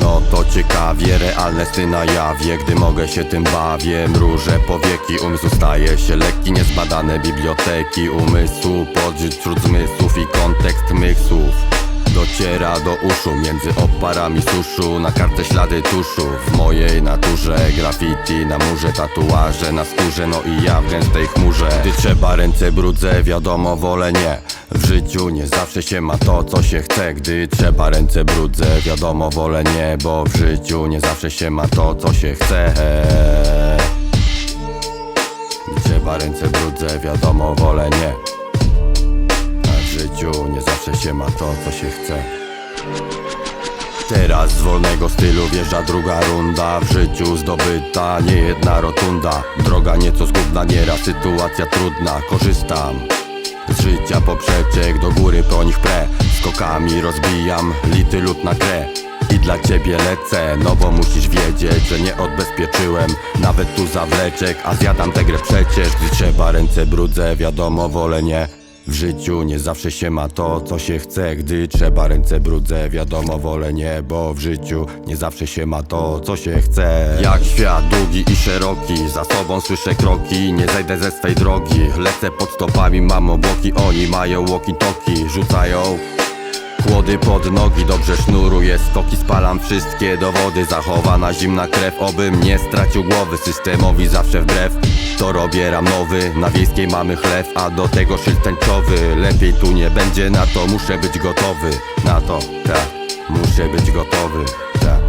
No to ciekawie, realne sny na jawie. Gdy mogę się tym bawię, mrużę powieki. Umysł staje się lekki, niezbadane biblioteki. Umysłu, podżyć wśród zmysłów i kontekst mych słów. Dociera do uszu między oparami suszu. Na kartce ślady tuszu. W mojej naturze graffiti na murze Tatuaże na skórze. No i ja w gęstej chmurze. Gdy trzeba ręce brudzę Wiadomo wolę nie. W życiu nie zawsze się ma to co się chce. Gdy trzeba ręce brudzę Wiadomo wolę nie. Bo w życiu nie zawsze się ma to co się chce. Gdy trzeba ręce brudzę Wiadomo wolę nie życiu nie zawsze się ma to, co się chce. Teraz z wolnego stylu wjeżdża druga runda. W życiu zdobyta nie jedna rotunda. Droga nieco zgubna, nieraz sytuacja trudna. Korzystam z życia poprzeczek Do góry po nich pre Skokami rozbijam lity lód na grę i dla ciebie lecę, no bo musisz wiedzieć, że nie odbezpieczyłem. Nawet tu zawleczek, a zjadam tę grę przecież. Gdy trzeba ręce brudzę, wiadomo wolę nie w życiu nie zawsze się ma to, co się chce. Gdy trzeba ręce brudzę, wiadomo wolę nie Bo w życiu nie zawsze się ma to, co się chce. Jak świat długi i szeroki Za sobą słyszę kroki, nie zejdę ze swej drogi Lecę pod stopami, mam obłoki. Oni mają walkie-talkie, rzucają Chłody pod nogi, dobrze sznuruję skoki Spalam wszystkie dowody, zachowana zimna krew Obym nie stracił głowy, systemowi zawsze wbrew. To robię ram nowy, na wiejskiej mamy chleb A do tego szyld tęczowy, lepiej tu nie będzie Na to muszę być gotowy, na to, tak Muszę być gotowy, tak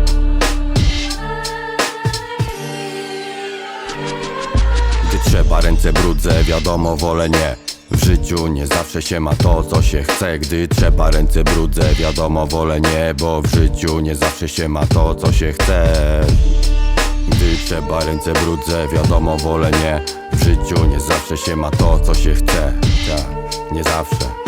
trzeba ręce brudzę, wiadomo wolę nie W życiu nie zawsze się ma to co się chce. Gdy trzeba ręce brudzę, wiadomo wolę nie Bo w życiu nie zawsze się ma to co się chce. Gdy trzeba ręce brudzę, wiadomo wolę nie. W życiu nie zawsze się ma to co się chce. Tak, nie zawsze